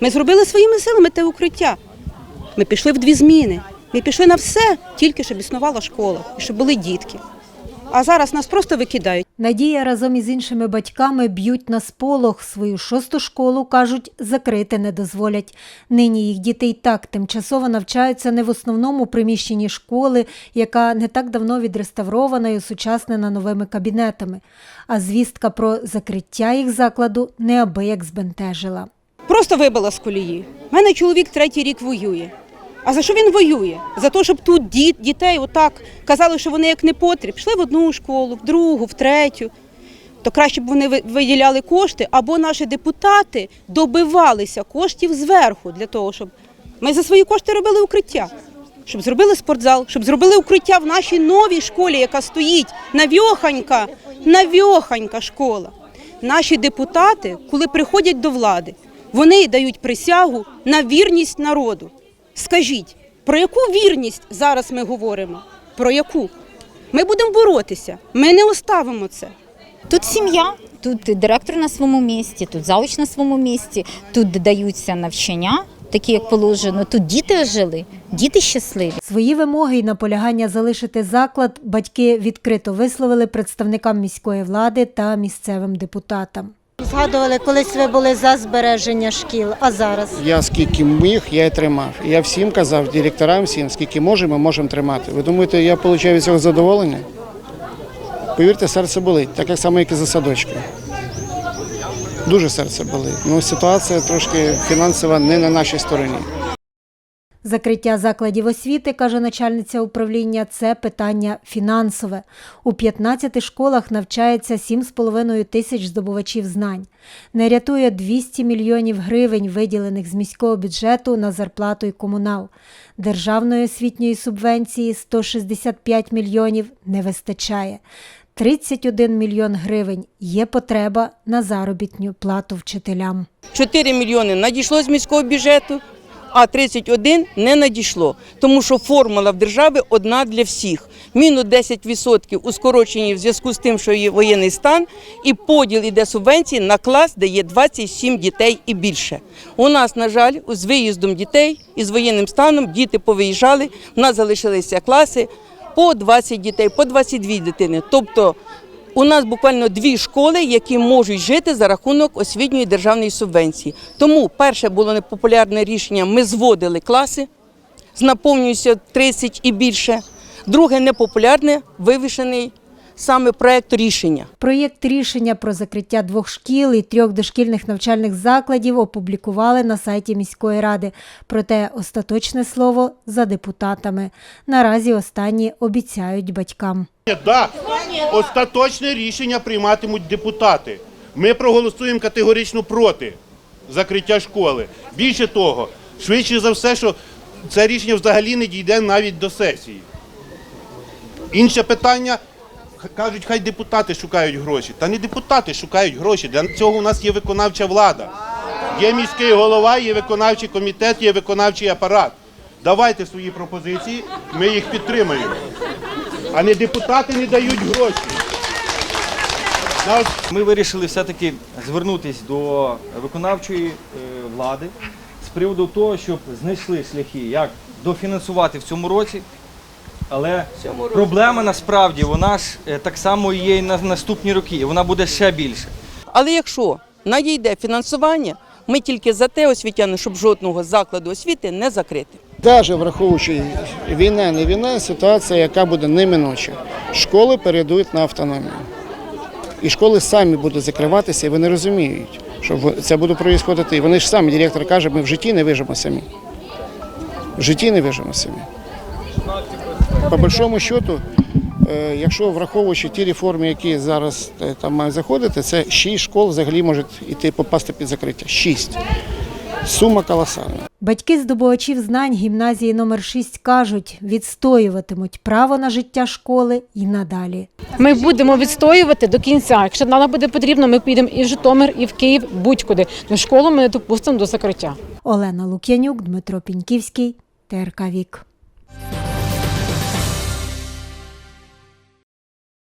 Ми зробили своїми силами те укриття. Ми пішли в дві зміни. Ми пішли на все, тільки щоб існувала школа, щоб були дітки. А зараз нас просто викидають. Надія разом із іншими батьками б'ють на сполох. Свою шосту школу, кажуть, закрити не дозволять. Нині їх діти й так тимчасово навчаються не в основному приміщенні школи, яка не так давно відреставрована і осучаснена новими кабінетами. А звістка про закриття їх закладу неабияк збентежила. Просто вибила з колії. У мене чоловік третій рік воює. А за що він воює? За те, щоб тут діт, дітей отак казали, що вони як не потріб, пішли в одну школу, в другу, в третю. То краще б вони виділяли кошти, або наші депутати добивалися коштів зверху для того, щоб ми за свої кошти робили укриття. Щоб зробили спортзал, щоб зробили укриття в нашій новій школі, яка стоїть навьоханька, навьоханька школа. Наші депутати, коли приходять до влади, вони дають присягу на вірність народу. Скажіть, про яку вірність зараз ми говоримо? Про яку? Ми будемо боротися. Ми не оставимо це. Тут сім'я, тут директор на своєму місці, тут завуч на своєму місці, тут даються навчання, такі як положено. Тут діти жили, діти щасливі. Свої вимоги і наполягання залишити заклад батьки відкрито висловили представникам міської влади та місцевим депутатам. Згадували, колись ви були за збереження шкіл, а зараз Я скільки міг, я й тримав. Я всім казав, директорам всім, скільки можемо, можемо тримати. Ви думаєте, я отримую від цього задоволення? Повірте, серце болить, так як само, як і за садочки. Дуже серце болить. Ну, ситуація трошки фінансова не на нашій стороні. Закриття закладів освіти, каже начальниця управління, це питання фінансове. У 15 школах навчається 7,5 тисяч здобувачів знань. Не рятує 200 мільйонів гривень, виділених з міського бюджету на зарплату і комунал. Державної освітньої субвенції 165 мільйонів не вистачає. 31 мільйон гривень є потреба на заробітню плату вчителям. 4 мільйони надійшло з міського бюджету, а 31 не надійшло. Тому що формула в державі одна для всіх. Мінус 10% у скороченні в зв'язку з тим, що є воєнний стан, і поділ іде субвенції на клас, де є 27 дітей і більше. У нас, на жаль, з виїздом дітей і з воєнним станом діти повиїжджали, у нас залишилися класи по 20 дітей, по 22 дитини. Тобто у нас буквально дві школи, які можуть жити за рахунок освітньої державної субвенції. Тому перше було непопулярне рішення. Ми зводили класи з наповнюістю 30 і більше. Друге непопулярне вивішений саме проект рішення. Проєкт рішення про закриття двох шкіл і трьох дошкільних навчальних закладів опублікували на сайті міської ради. Проте остаточне слово за депутатами. Наразі останні обіцяють батькам. Да, остаточне рішення прийматимуть депутати. Ми проголосуємо категорично проти закриття школи. Більше того, швидше за все, що це рішення взагалі не дійде навіть до сесії. Інше питання. Кажуть, хай депутати шукають гроші. Та не депутати шукають гроші. Для цього у нас є виконавча влада. Є міський голова, є виконавчий комітет, є виконавчий апарат. Давайте свої пропозиції, ми їх підтримаємо. А не депутати не дають гроші. Ми вирішили все-таки звернутися до виконавчої е, влади з приводу того, щоб знайшли шляхи, як дофінансувати в цьому році. Але проблема насправді вона ж е, так само є і на наступні роки, вона буде ще більше. Але якщо надійде фінансування, ми тільки за те освітяни, щоб жодного закладу освіти не закрити. Навіть враховуючи війна, не війна, ситуація, яка буде неминуча. Школи перейдуть на автономію. І школи самі будуть закриватися, і вони розуміють, що це буде відбуватися. І вони ж самі, директор каже, ми в житті не вижимо самі. В житті не вижимо самі. По большому счету, е, якщо враховуючи ті реформи, які зараз е, там мають заходити, це шість школ взагалі можуть іти попасти під закриття. Шість. Сума колосальна. Батьки здобувачів знань гімназії номер 6 кажуть, відстоюватимуть право на життя школи і надалі. Ми будемо відстоювати до кінця. Якщо нам буде потрібно, ми підемо і в Житомир, і в Київ, будь-куди. Но школу ми не допустимо до закриття. Олена Лук'янюк, Дмитро Піньківський, ТРК Вік.